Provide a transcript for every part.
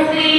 Hopefully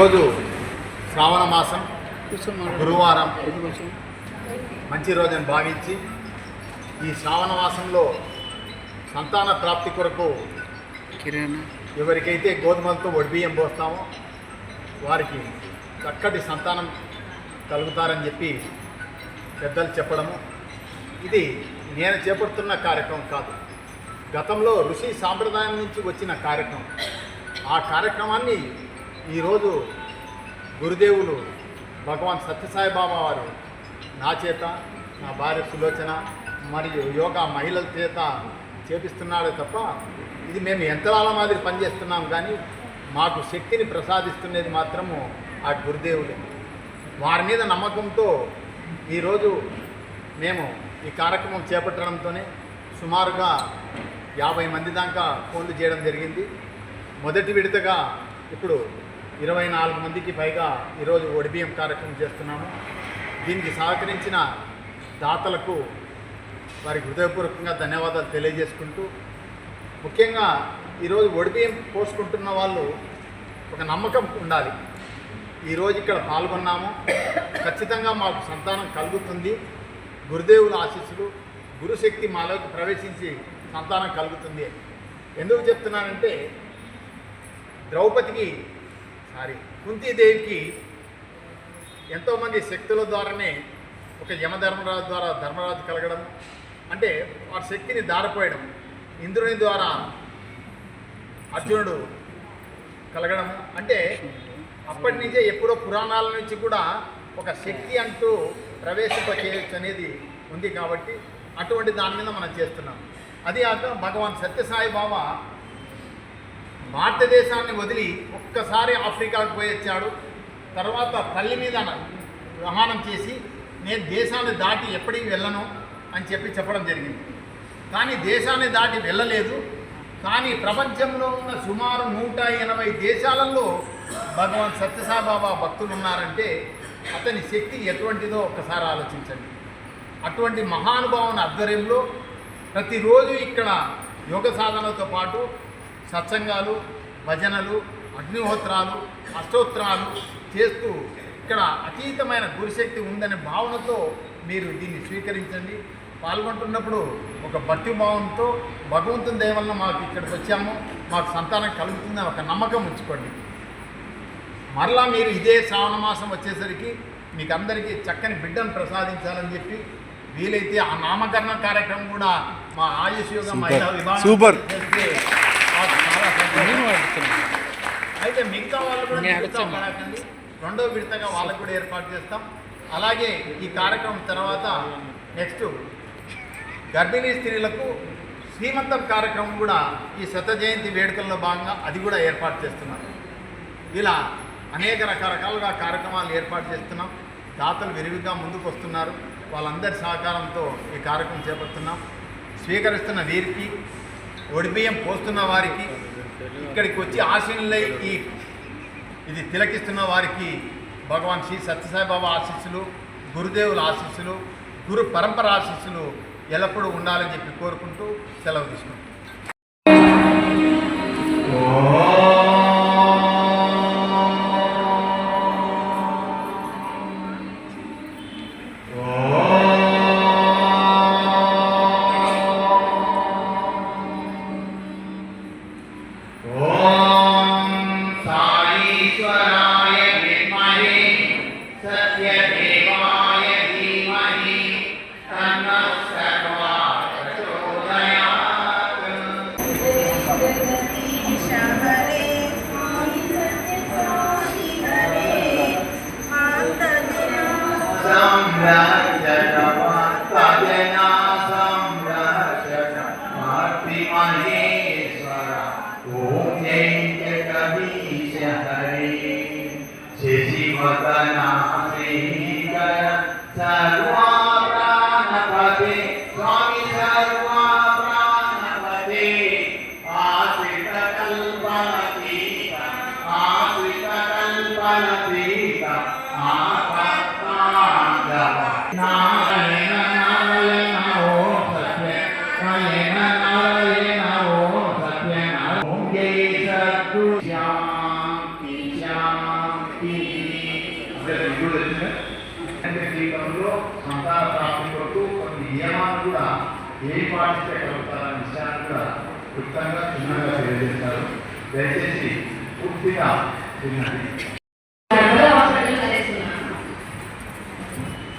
ఈరోజు శ్రావణ మాసం గురువారం. మంచి రోజుని భావించి ఈ శ్రావణ మాసంలో సంతాన ప్రాప్తి కొరకు ఎవరికైతే గోధుమలతో వడిబియ్యం పోస్తామో వారికి చక్కటి సంతానం కలుగుతారని చెప్పి పెద్దలు చెప్పడము. ఇది నేను చేపడుతున్న కార్యక్రమం కాదు. గతంలో ఋషి సాంప్రదాయం నుంచి వచ్చిన కార్యక్రమం. ఆ కార్యక్రమాన్ని ఈరోజు గురుదేవులు భగవాన్ సత్యసాయి బాబా వారు నా చేత నా భార్య సులోచన మరియు యోగా మహిళల చేత చేపిస్తున్నాడే తప్ప ఇది మేము యంత్రాల మాదిరి పనిచేస్తున్నాం కానీ మాకు శక్తిని ప్రసాదిస్తున్నది మాత్రము ఆ గురుదేవులే. వారి మీద నమ్మకంతో ఈరోజు మేము ఈ కార్యక్రమం చేపట్టడంతోనే సుమారుగా యాభై మంది దాకా ఫోన్లు చేయడం జరిగింది. మొదటి విడతగా ఇప్పుడు ఇరవై నాలుగు మందికి పైగా ఈరోజు ఒడిబిఎం కార్యక్రమం చేస్తున్నాము. దీనికి సహకరించిన దాతలకు వారికి హృదయపూర్వకంగా ధన్యవాదాలు తెలియజేసుకుంటూ ముఖ్యంగా ఈరోజు ఒడిబిఎం పోసుకుంటున్న వాళ్ళు ఒక నమ్మకం ఉండాలి. ఈరోజు ఇక్కడ పాల్గొన్నాము. ఖచ్చితంగా మాకు సంతానం కలుగుతుంది. గురుదేవుల ఆశీస్సులు గురుశక్తి మాలోకి ప్రవేశించి సంతానం కలుగుతుంది. ఎందుకు చెప్తున్నానంటే ద్రౌపదికి సారీ కుంతీదేవికి ఎంతోమంది శక్తుల ద్వారానే ఒక యమధర్మరాజు ద్వారా ధర్మరాజు కలగడం అంటే వారి శక్తిని దారిపోయడం ఇంద్రుని ద్వారా అర్జునుడు కలగడం అంటే అప్పటి నుంచే ఎప్పుడో పురాణాల నుంచి కూడా ఒక శక్తి అంటూ ప్రవేశింపచేయచ్చు అనేది ఉంది కాబట్టి అటువంటి దాని మీద మనం చేస్తున్నాం. అది కాక భగవాన్ సత్యసాయి బాబా భారతదేశాన్ని వదిలి ఒక్కసారి ఆఫ్రికాకు పోయి వచ్చాడు. తర్వాత తల్లి మీద ప్రమాణం చేసి నేను దేశాన్ని దాటి ఎప్పటికి వెళ్ళను అని చెప్పి చెప్పడం జరిగింది. కానీ దేశాన్ని దాటి వెళ్ళలేదు. కానీ ప్రపంచంలో ఉన్న సుమారు నూట ఎనభై దేశాలలో భగవాన్ సత్యసాయిబాబా భక్తులు ఉన్నారంటే అతని శక్తి ఎటువంటిదో ఒక్కసారి ఆలోచించండి. అటువంటి మహానుభావుని ఆధ్వర్యంలో ప్రతిరోజు ఇక్కడ యోగ సాధనతో పాటు సత్సంగాలు భజనలు అగ్నిహోత్రాలు అష్టోత్రాలు చేస్తూ ఇక్కడ అతీతమైన గురుశక్తి ఉందనే భావనతో మీరు దీన్ని స్వీకరించండి. పాల్గొంటున్నప్పుడు ఒక భక్తి భావంతో భగవంతుని దయ వలన మాకు ఇక్కడికి వచ్చాము. మాకు సంతానం కలుగుతుందని ఒక నమ్మకం ఉంచుకోండి. మరలా మీరు ఇదే శ్రావణ మాసం వచ్చేసరికి మీకు అందరికీ చక్కని బిడ్డను ప్రసాదించాలని చెప్పి వీలైతే ఆ నామకరణ కార్యక్రమం కూడా మా ఆయుష్ యోగ మహిళా విభాగం సూపర్. చాలా సంతోషం. అయితే మిగతా వాళ్ళు కూడా నేను రెండో విడతగా వాళ్ళకు కూడా ఏర్పాటు చేస్తాం. అలాగే ఈ కార్యక్రమం తర్వాత నెక్స్ట్ గర్భిణీ స్త్రీలకు శ్రీమంతం కార్యక్రమం కూడా ఈ శత జయంతి వేడుకల్లో భాగంగా అది కూడా ఏర్పాటు చేస్తున్నాం. ఇలా అనేక రకరకాలుగా కార్యక్రమాలు ఏర్పాటు చేస్తున్నాం. దాతలు విరివిగా ముందుకు వస్తున్నారు. వాళ్ళందరి సహకారంతో ఈ కార్యక్రమం చేపడుతున్నాం. స్వీకరిస్తున్న వీరికి ఒడిబియ్యం పోస్తున్న వారికి ఇక్కడికి వచ్చి ఆశీనులై ఈ ఇది తిలకిస్తున్న వారికి భగవాన్ శ్రీ సత్యసాయిబాబా ఆశీస్సులు గురుదేవుల ఆశీస్సులు గురు పరంపర ఆశీస్సులు ఎల్లప్పుడూ ఉండాలని చెప్పి కోరుకుంటూ సెలవు తీసుకుంటాం జీవితంలో సంతాన కూడా ఏం పాటిస్తే కలుగుతారనే విషయాన్ని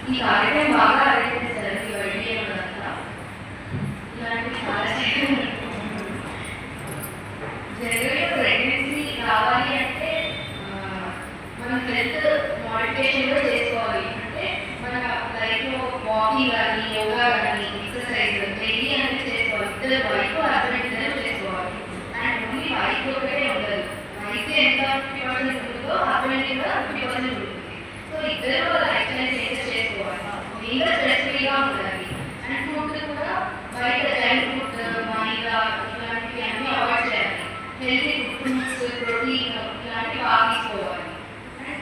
ఈ కార్యక్రమం జరుగు చేసుకోవాలి ఇంకా అండ్ ఫుడ్ కూడా బయట జైన్ ఫుడ్ ప్రోటీన్ ఇలాంటివి బాగా తీసుకోవాలి. అండ్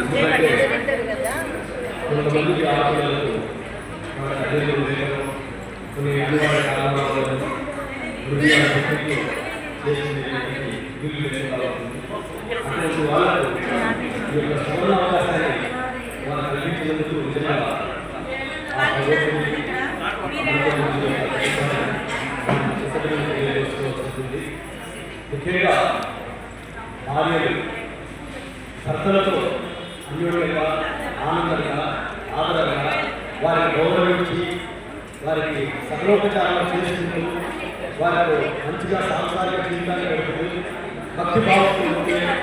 ఎందుకంటే కొంతమందికి ఈ యొక్క वाल मंत्र सांसारिक जीवन भक्ति भाव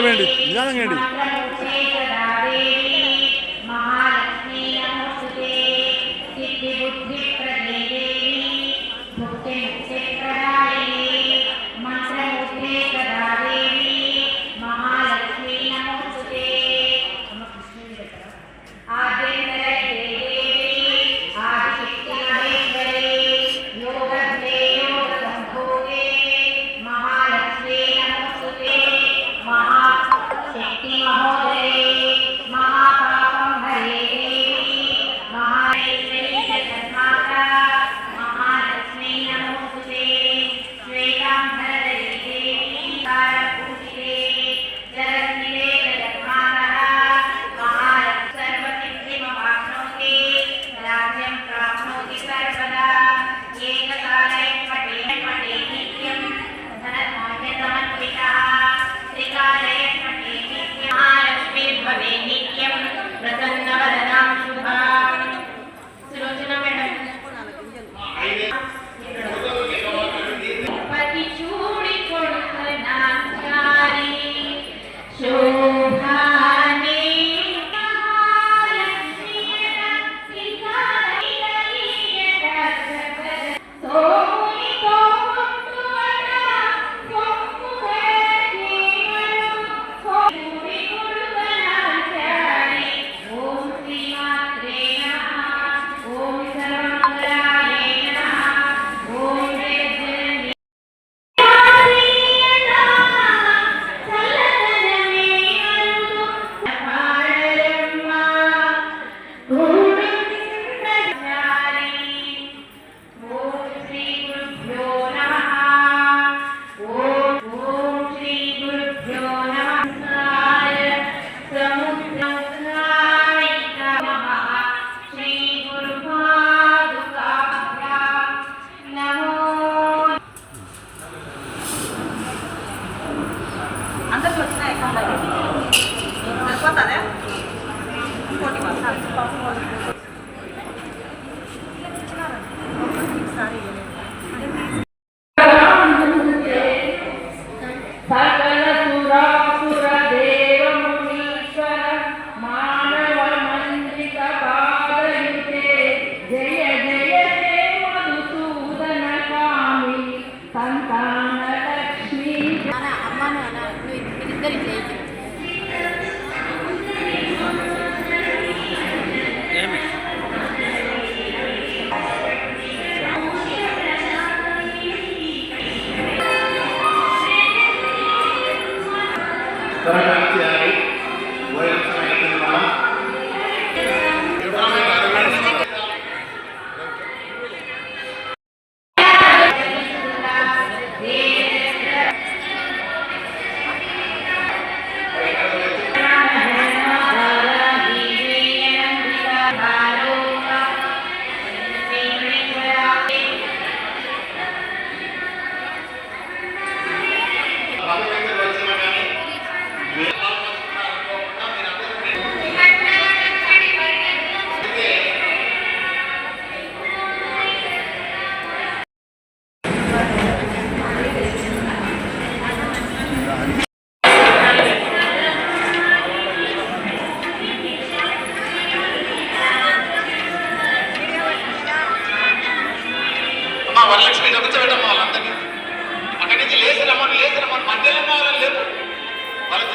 വേണ്ടി ഞാൻ ഞാനങ്ങേണ്ടി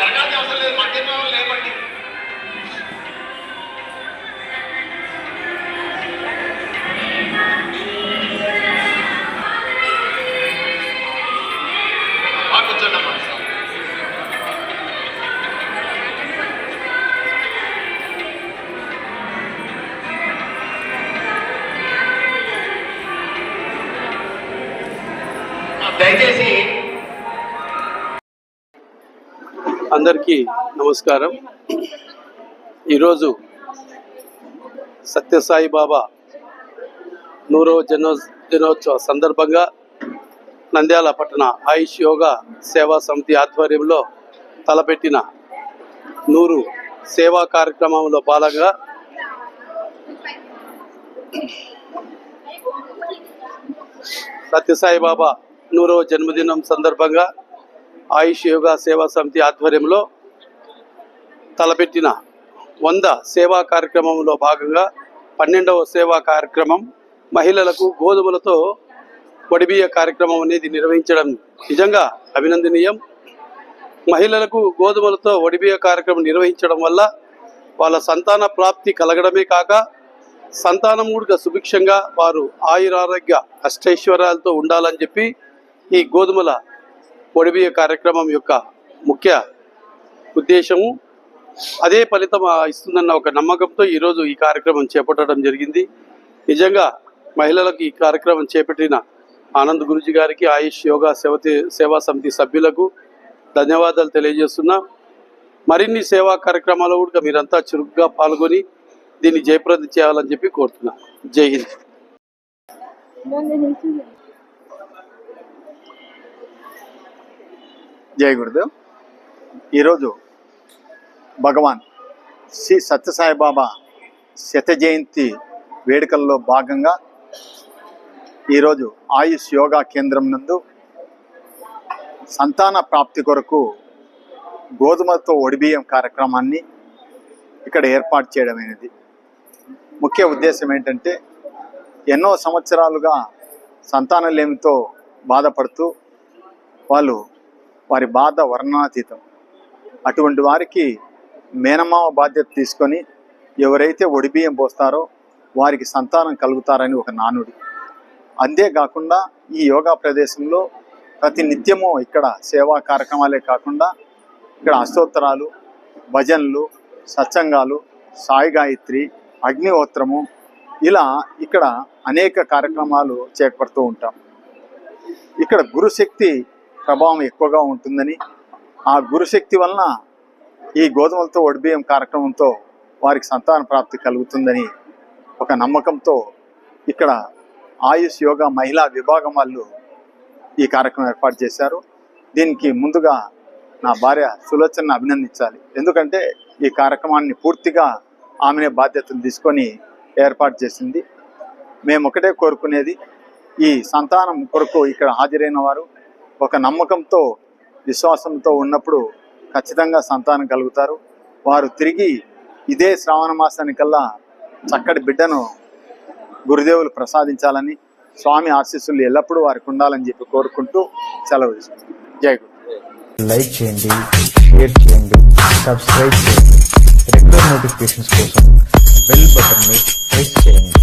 జరగాల్సిన అవసరం లేదు మద్యపానం లేపండి దయచేసి అందరికీ నమస్కారం. ఈరోజు సత్యసాయి బాబా నూరవ జన్మ దినోత్సవ సందర్భంగా నంద్యాల పట్టణ ఆయుష్ యోగా సేవా సమితి ఆధ్వర్యంలో తలపెట్టిన నూరు సేవా కార్యక్రమంలో భాగంగా సత్యసాయి బాబా నూరవ జన్మదినం సందర్భంగా ఆయుష్ యోగా సేవా సమితి ఆధ్వర్యంలో తలపెట్టిన వంద సేవా కార్యక్రమంలో భాగంగా పన్నెండవ సేవా కార్యక్రమం మహిళలకు గోధుమలతో వడిబియ్య కార్యక్రమం అనేది నిర్వహించడం నిజంగా అభినందనీయం. మహిళలకు గోధుమలతో వడిబియ్య కార్యక్రమం నిర్వహించడం వల్ల వాళ్ళ సంతాన ప్రాప్తి కలగడమే కాక సంతానం కూడా సుభిక్షంగా వారు ఆయురారోగ్య అష్టైశ్వర్యాలతో ఉండాలని చెప్పి ఈ గోధుమల ఒడిబియ కార్యక్రమం యొక్క ముఖ్య ఉద్దేశము అదే ఫలితం ఇస్తుందన్న ఒక నమ్మకంతో ఈరోజు ఈ కార్యక్రమం చేపట్టడం జరిగింది. నిజంగా మహిళలకు ఈ కార్యక్రమం చేపట్టిన ఆనంద్ గురుజీ గారికి ఆయుష్ యోగా సేవతి సేవా సమితి సభ్యులకు ధన్యవాదాలు తెలియజేస్తున్నా. మరిన్ని సేవా కార్యక్రమాలు కూడా మీరంతా చురుగ్గా పాల్గొని దీన్ని జయప్రదం చేయాలని చెప్పి కోరుతున్నా. జై హింద్. జయ గురుదేవ్. ఈరోజు భగవాన్ శ్రీ సత్యసాయిబాబా శత జయంతి వేడుకల్లో భాగంగా ఈరోజు ఆయుష్ యోగా కేంద్రం నందు సంతాన ప్రాప్తి కొరకు గోధుమలతో ఒడిబియ్యం కార్యక్రమాన్ని ఇక్కడ ఏర్పాటు చేయడమైనది ముఖ్య ఉద్దేశం ఏంటంటే ఎన్నో సంవత్సరాలుగా సంతానలేమితో బాధపడుతూ వాళ్ళు వారి బాధ వర్ణనాతీతం. అటువంటి వారికి మేనమామ బాధ్యత తీసుకొని ఎవరైతే ఒడిబియ్యం పోస్తారో వారికి సంతానం కలుగుతారని ఒక నానుడి. అంతేకాకుండా ఈ యోగా ప్రదేశంలో ప్రతి నిత్యము ఇక్కడ సేవా కార్యక్రమాలే కాకుండా ఇక్కడ అష్టోత్తరాలు భజనలు సత్సంగాలు సాయి గాయత్రి అగ్నిహోత్రము ఇలా ఇక్కడ అనేక కార్యక్రమాలు చేపడుతూ ఉంటాం. ఇక్కడ గురుశక్తి ప్రభావం ఎక్కువగా ఉంటుందని ఆ గురుశక్తి వలన ఈ గోధుమలతో ఒడిబియ్యం కార్యక్రమంతో వారికి సంతాన ప్రాప్తి కలుగుతుందని ఒక నమ్మకంతో ఇక్కడ ఆయుష్ యోగా మహిళా విభాగం వాళ్ళు ఈ కార్యక్రమం ఏర్పాటు చేశారు. దీనికి ముందుగా నా భార్య సులోచనను అభినందించాలి. ఎందుకంటే ఈ కార్యక్రమాన్ని పూర్తిగా ఆమెనే బాధ్యతలు తీసుకొని ఏర్పాటు చేసింది. మేము ఒకటే కోరుకునేది ఈ సంతానం కొరకు ఇక్కడ హాజరైన వారు ఒక నమ్మకంతో విశ్వాసంతో ఉన్నప్పుడు ఖచ్చితంగా సంతానం కలుగుతారు. వారు తిరిగి ఇదే శ్రావణ మాసానికల్లా చక్కటి బిడ్డను గురుదేవులు ప్రసాదించాలని స్వామి ఆశీస్సులు ఎల్లప్పుడూ వారికి ఉండాలని చెప్పి కోరుకుంటూ సెలవు జై గురు. లైక్ చేయండి షేర్ చేయండి సబ్స్క్రైబ్ చేయండి. రెగ్యులర్ నోటిఫికేషన్స్ కోసం బెల్ బటన్ని ప్రెస్ చేయండి.